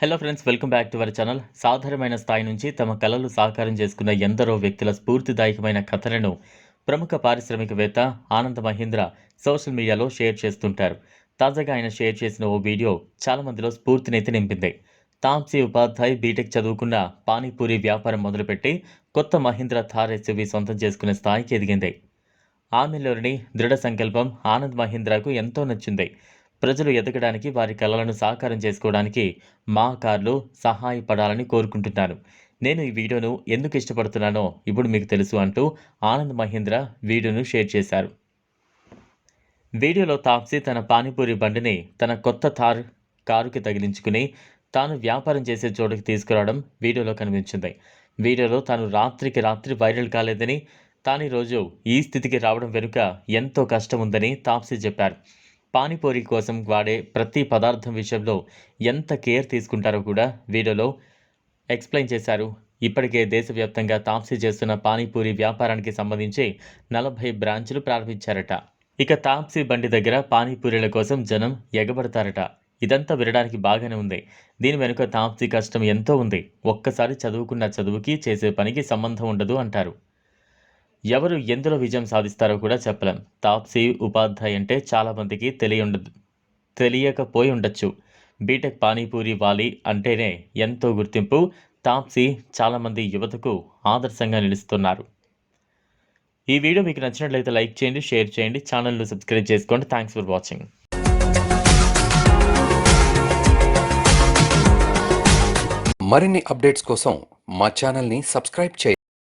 Hello friends welcome back to our channel సాధారణమైన స్థాయి నుంచి తమ కళలు సాకారం చేసుకున్న ఎందరో వ్యక్తుల స్ఫూర్తిదాయకమైన కథలను ప్రముఖ పారిశ్రామికవేత్త Anand Mahindra social media share చేస్తుంటారు. తాజాగా ఆయన షేర్ చేసిన ఓ వీడియో చాలా మందిలో స్ఫూర్తినైతే నింపింది. తాంసీ ఉపాధ్యాయ్ బీటెక్ చదువుకున్న పానీపూరి వ్యాపారం మొదలుపెట్టి కొత్త మహీంద్ర థార్ ఎస్యూవీ సొంతం చేసుకునే స్థాయికి ఎదిగింది. ఆమెలోని దృఢ సంకల్పం ఆనంద్ మహీంద్రకు ఎంతో నచ్చింది. ప్రజలు ఎదగడానికి వారి కలలను సాకారం చేసుకోవడానికి మా కార్లు సహాయపడాలని కోరుకుంటున్నాను. నేను ఈ వీడియోను ఎందుకు ఇష్టపడుతున్నానో ఇప్పుడు మీకు తెలుసు అంటూ ఆనంద్ మహీంద్ర వీడియోను షేర్ చేశారు. వీడియోలో తాప్సీ తన పానీపూరి బండిని తన కొత్త థార్ కారుకి తగిలించుకుని తాను వ్యాపారం చేసే చోటుకి తీసుకురావడం వీడియోలో కనిపించింది. వీడియోలో తాను రాత్రికి రాత్రి వైరల్ కాలేదని తాను ఈరోజు ఈ స్థితికి రావడం వెనుక ఎంతో కష్టం ఉందని తాప్సీ చెప్పారు. పానీపూరి కోసం వాడే ప్రతి పదార్థం విషయంలో ఎంత కేర్ తీసుకుంటారో కూడా వీడియోలో ఎక్స్ప్లెయిన్ చేశారు. ఇప్పటికే దేశవ్యాప్తంగా తాప్సీ చేస్తున్న పానీపూరి వ్యాపారానికి సంబంధించి నలభై బ్రాంచ్లు ప్రారంభించారట. ఇక తాప్సీ బండి దగ్గర పానీపూరీల కోసం జనం ఎగబడతారట. ఇదంతా వినడానికి బాగానే ఉంది. దీని వెనుక తాప్సీ కష్టం ఎంతో ఉంది. ఒక్కసారి చదువుకున్న చదువుకి చేసే పనికి సంబంధం ఉండదు అంటారు. ఎవరు ఎందులో విజయం సాధిస్తారో కూడా చెప్పలేం. తాప్సీ ఉపాధ్యాయ్ అంటే చాలామందికి తెలియండదు తెలియకపోయి ఉండొచ్చు. బీటెక్ పానీపూరి వాలి అంటేనే ఎంతో గుర్తింపు. తాప్సీ చాలామంది యువతకు ఆదర్శంగా నిలుస్తున్నారు. ఈ వీడియో మీకు నచ్చినట్లయితే లైక్ చేయండి షేర్ చేయండి ఛానల్ను సబ్స్క్రైబ్ చేసుకోండి. Thanks for watching. మరిన్ని అప్డేట్స్ కోసం మా ఛానల్ని సబ్స్క్రైబ్ చేయండి